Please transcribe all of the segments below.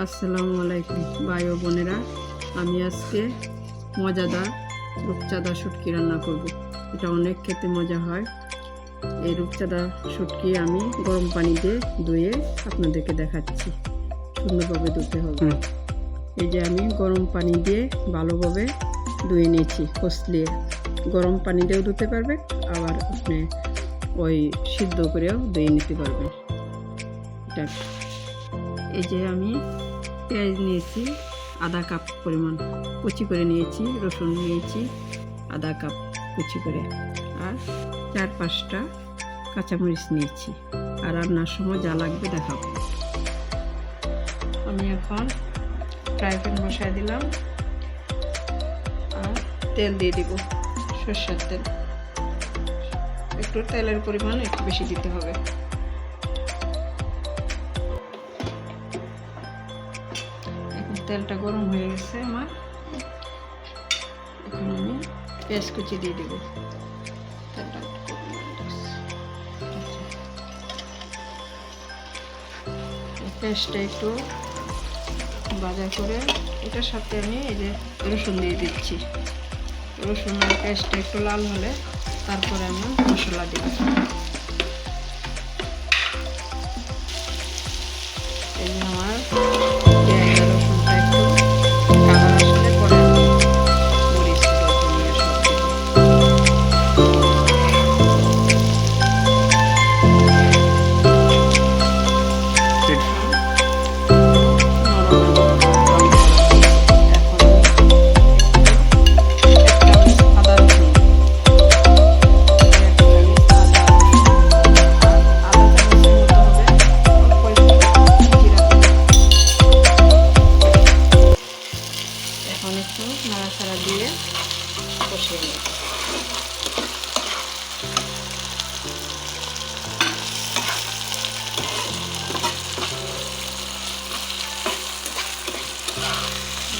আসসালামু আলাইকুম ভাই ও বোনেরা। আমি আজকে মজাদার রূপচাঁদা শুটকি রান্না করব। এটা অনেক খেতে মজা হয়। এই রূপচাঁদা শুটকি আমি গরম পানি দিয়ে ধুয়ে আপনাদেরকে দেখাচ্ছি। সুন্দরভাবে ধুতে হবে। এই যে আমি গরম পানি দিয়ে ভালোভাবে ধুয়ে নিয়েছি কষলিয়ে গরম পানি দিয়েও ধুতে পারবে আবার আপনি ওই সিদ্ধ করেও ধুয়ে নিতে পারবেন। এটা এই যে আমি পেঁয়াজ নিয়েছি, আধা কাপ পরিমাণ কুচি করে নিয়েছি, রসুন নিয়েছি, আধা কাপ কুচি করে, আর চার পাঁচটা কাঁচামরিচ নিয়েছি। আর রান্নার সময় যা লাগবে দেখাবো। আমি এখন ফ্রাই প্যান বসায় দিলাম। আর তেল দিয়ে দিব, সর্ষের তেল। একটু তেলের পরিমাণ একটু বেশি দিতে হবে। তেলটা গরম হয়ে গেছে আমার। এখন আমি পেঁয়াজ কুচি দিয়ে দেবো। পেঁয়াজটা একটু ভাজা করে এটার সাথে আমি এই যে রসুন দিয়ে দিচ্ছি। রসুন আর পেঁয়াজটা একটু লাল হলে তারপরে আমি মশলা দিব দিয়ে কষিয়ে নেব।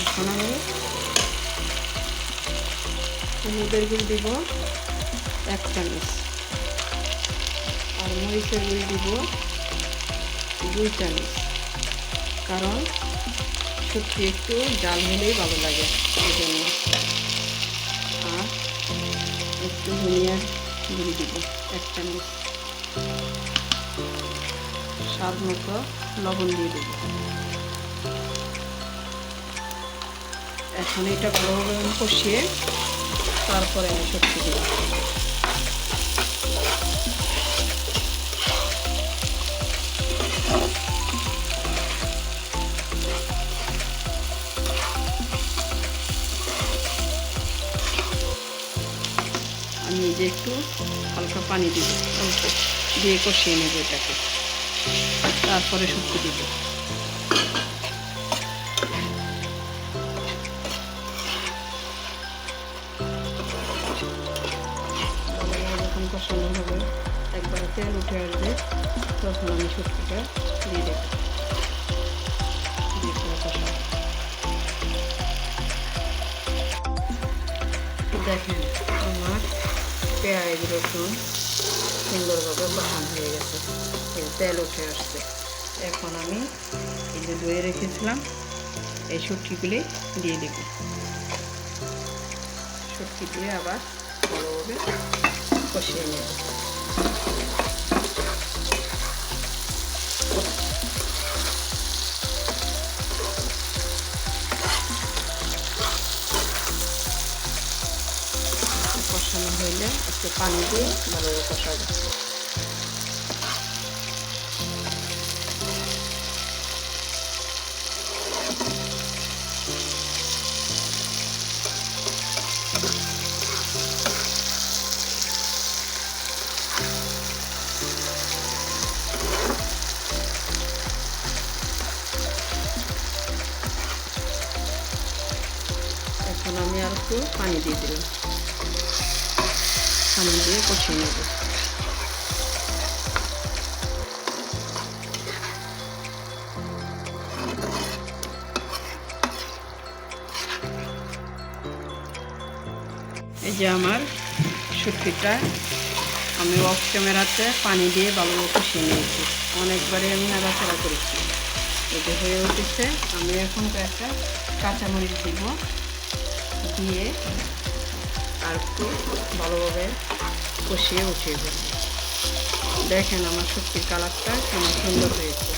এখন আমি হলুদের দিব, এক চামচ। আর মরিচের গুঁড়ি দিব দুই চামচ। কারণ সত্যি একটু জাল হলেই ভালো লাগে, এই জন্য। আর একটু ধনিয়ার গুঁড়ি দিব, এক চামচ। স্বাদ মতো লবণ দিয়ে দেব। এখন এটা ভালোভাবে কষিয়ে তারপরে আমি সত্যি দেব। একটু হালকা পানি দিব, অল্প। দিয়ে কষিয়ে নেব এটাকে। তারপরে শুক্তি দিব। যখন কষানো হবে, একবার তেল উঠে আসবে, তখন আমি শুক্তিটা দিয়ে দেব। দেখেন, আমার পেঁয়াজ রসুন সুন্দরভাবে বাহান হয়ে গেছে। তেল উঠে আসছে। এখন আমি এই যে ধুয়ে রেখেছিলাম, এই শুটকিগুলি দিয়ে দেব। শুটকি দিয়ে আবার ভালোভাবে কষিয়ে নেব। কষানো একটু পানি দিয়ে ভালোভাবে কষাবো এখন আমি আর একটু পানি দিয়ে দিলাম। পানি দিয়ে কষিয়ে নেব। এই যে আমার শুটকিটা আমি অফ ক্যামেরাতে পানি দিয়ে ভালোভাবে কষিয়ে নিয়েছি। অনেকবারই আমি নাড়াচাড়া করেছি। যে হয়ে উঠেছে, আমি এখন একটা কাঁচামরিচ দিব, দিয়ে আর একটু ভালোভাবে কষিয়ে উঠিয়ে দেব। দেখেন আমার সত্যির কালারটা কেমন সুন্দর হয়েছে।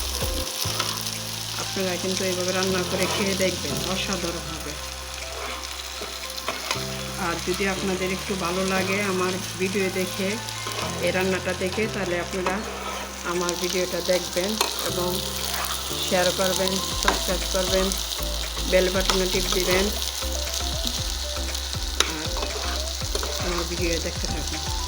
আপনারা কিন্তু এইভাবে রান্না করে খেয়ে দেখবেন, অসাধারণ হবে। আর যদি আপনাদের একটু ভালো লাগে আমার ভিডিও দেখে, এই রান্নাটা দেখে, তাহলে আপনারা আমার ভিডিওটা দেখবেন এবং শেয়ার করবেন সাবস্ক্রাইব করবেন বেল বাটনে টিপ দিবেন। ভিডিও দেখতে থাকুন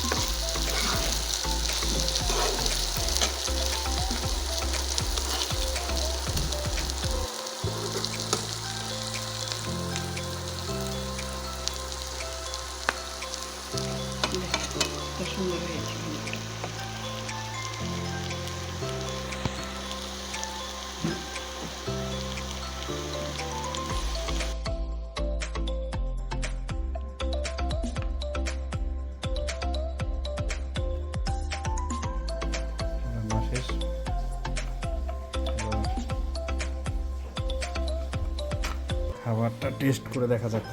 শেষ খাবারটা টেস্ট করে দেখা যাক।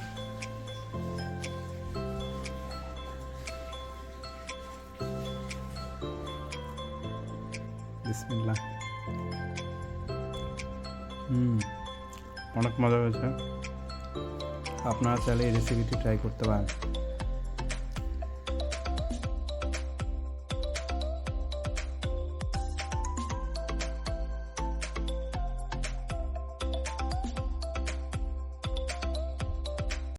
হুম, অনেক মজা হয়েছে। আপনারা চাইলে এই রেসিপিটি ট্রাই করতে পারেন।